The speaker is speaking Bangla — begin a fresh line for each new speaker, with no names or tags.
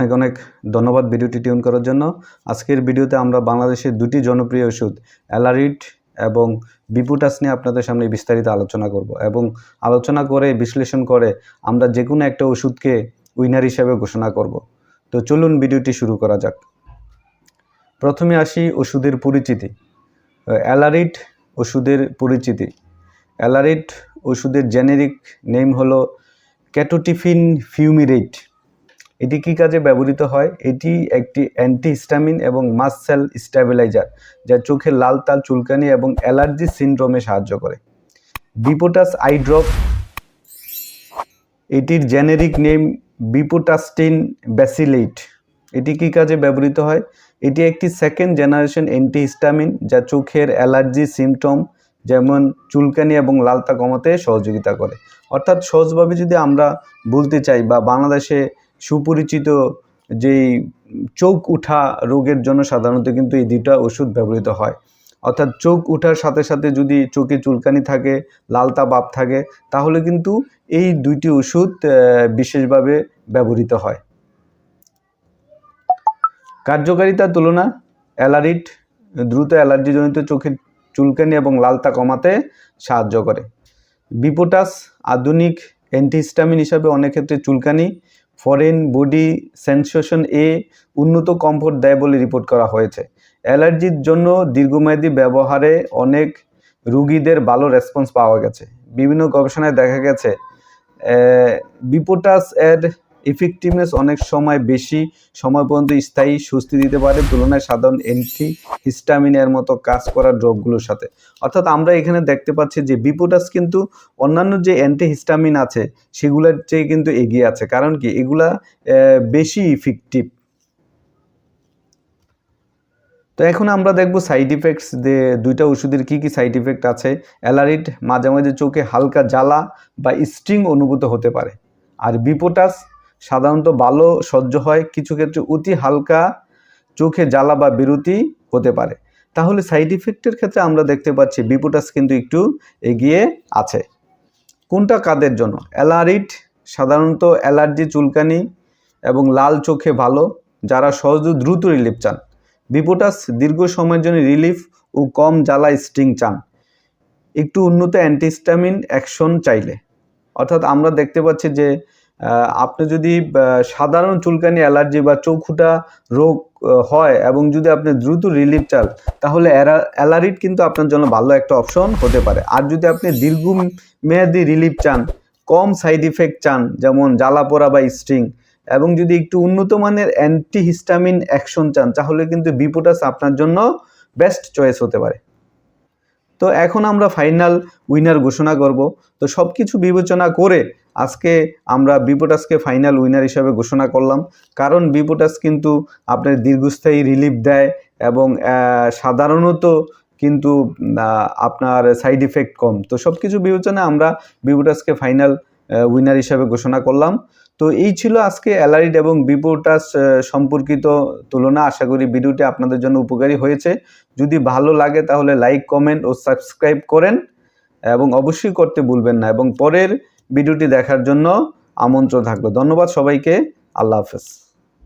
অনেক অনেক ধন্যবাদ ভিডিওটি টিউন করার জন্য। আজকের ভিডিওতে আমরা বাংলাদেশের দুটি জনপ্রিয় ওষুধ অ্যালারিট এবং বিপুটাস নিয়ে আপনাদের সামনে বিস্তারিত আলোচনা করব এবং আলোচনা করে, বিশ্লেষণ করে আমরা যে কোনো একটা ওষুধকে উইনার হিসেবে ঘোষণা করব। তো চলুন ভিডিওটি শুরু করা যাক। প্রথমে আসি ওষুধের পরিচিতি। অ্যালারিট ওষুধের পরিচিতি। অ্যালারিট ওষুধের জেনেরিক নেম হলো ক্যাটোটিফিন ফিউমিরেট। এটি কী কাজে ব্যবহৃত হয়? এটি একটি অ্যান্টিহিস্টামিন এবং মাস সেল স্ট্যাবিলাইজার যা চোখের লাল তাল চুলকানি এবং অ্যালার্জি সিনড্রোমে সাহায্য করে। বিপোটাস আই ড্রপ, এটির জেনেরিক নেম বিপোটাস্টিন ব্যাসিলেট। এটি কি কাজে ব্যবহৃত হয়? এটি একটি সেকেন্ড জেনারেশন অ্যান্টিহিস্টামিন, যা চোখের অ্যালার্জি সিমটম যেমন চুলকানি এবং লালতা কমাতে সহযোগিতা করে। অর্থাৎ সহজভাবে যদি আমরা বলতে চাই বা বাংলাদেশে সুপরিচিত যেই চোখ উঠা রোগের জন্য সাধারণত কিন্তু এই দুটা ওষুধ ব্যবহৃত হয়। অর্থাৎ চোখ উঠার সাথে সাথে যদি চোখে চুলকানি থাকে, লালতা বাপ থাকে, তাহলে কিন্তু এই দুইটি ওষুধ বিশেষভাবে ব্যবহৃত হয়। কার্যকারিতার তুলনা অ্যালারিট দ্রুত অ্যালার্জিজনিত চোখের চুলকানি এবং লালতা কমাতে সাহায্য করে। বিপোটাস, আধুনিক অ্যান্টিহিস্টামিন হিসাবে অনেক ক্ষেত্রে চুলকানি ফরেন বডি সেন্সেশন এ উন্নত কমফোর্ট দেয় বলে রিপোর্ট করা হয়েছে। অ্যালার্জির জন্য দীর্ঘমেয়াদী ব্যবহারে অনেক রুগীদের ভালো রেসপন্স পাওয়া গেছে। বিভিন্ন গবেষণায় দেখা গেছে বিপোটাস এর ইফেক্টিভনেস অনেক সময় বেশি, সময় পর্যন্ত স্থায়ী স্বস্তি দিতে পারে, তুলনায় সাধারণ অ্যান্টি হিস্টামিনের মতো কাজ করা ড্রগগুলোর সাথে। অর্থাৎ আমরা এখানে দেখতে পাচ্ছি যে বিপোটাস কিন্তু অন্যান্য যে অ্যান্টি হিস্টামিন আছে, সেগুলোর চেয়ে কিন্তু এগিয়ে আছে। কারণ কি? এগুলা বেশি ইফেক্টিভ তো এখন আমরা দেখব সাইড ইফেক্টস দুইটা ওষুধের কি কি সাইড ইফেক্ট আছে। অ্যালারিড, মাঝে মাঝে চোখে হালকা জ্বালা বা স্টিং অনুভূত হতে পারে। আর বিপোটাস সাধারণত ভালো সহ্য হয়, কিছু ক্ষেত্রে অতি হালকা চোখে জ্বালা বা বিরতি হতে পারে। তাহলে সাইড ইফেক্টের ক্ষেত্রে আমরা দেখতে পাচ্ছি বিপোটাস কিন্তু একটু এগিয়ে আছে। কোনটা কাদের জন্য? অ্যালারিট সাধারণত অ্যালার্জি চুলকানি এবং লাল চোখে ভালো, যারা সহজে দ্রুত রিলিফ চান। বিপোটাস দীর্ঘ সময়ের জন্য রিলিফ ও কম জ্বালা স্টিং চান। একটু উন্নত অ্যান্টিস্টামিন অ্যাকশন চাইলে। অর্থাৎ আমরা দেখতে পাচ্ছি যে আপনি যদি সাধারণ চুলকানি, অ্যালার্জি বা চৌখুটা রোগ হয় এবং যদি আপনি দ্রুত রিলিফ চান, তাহলে অ্যালারিট কিন্তু আপনার জন্য ভালো একটা অপশন হতে পারে। আর যদি আপনি দীর্ঘ মেয়াদি রিলিফ চান, কম সাইড ইফেক্ট চান, যেমন জ্বালা পোড়া বা স্ট্রিং এবং যদি একটু উন্নত মানের অ্যান্টিহিস্টামিন অ্যাকশন চান, তাহলে কিন্তু বিপোটাস আপনার জন্য বেস্ট চয়েস হতে পারে। তো এখন আমরা ফাইনাল উইনার ঘোষণা করব। তো সব কিছু বিবেচনা করে আজকে আমরা বিপোটাসকে ফাইনাল উইনার হিসাবে ঘোষণা করলাম। কারণ বিপোটাস কিন্তু আপনার দীর্ঘস্থায়ী রিলিফ দেয় এবং সাধারণত কিন্তু আপনার সাইড ইফেক্ট কম। তো সব কিছু বিবেচনায় আমরা বিপোটাসকে ফাইনাল উইনার হিসাবে ঘোষণা করলাম। তো এই ছিল আজকে অ্যালারিড এবং বিপোটাস সম্পর্কিত তুলনা। আশা করি ভিডিওটি আপনাদের জন্য উপকারী হয়েছে। যদি ভালো লাগে তাহলে লাইক কমেন্ট ও সাবস্ক্রাইব করেন। এবং অবশ্যই করতে ভুলবেন না। এবং পরের ভিডিওটি দেখার জন্য আমন্ত্রণ থাকল। ধন্যবাদ সবাইকে। আল্লাহ হাফেজ।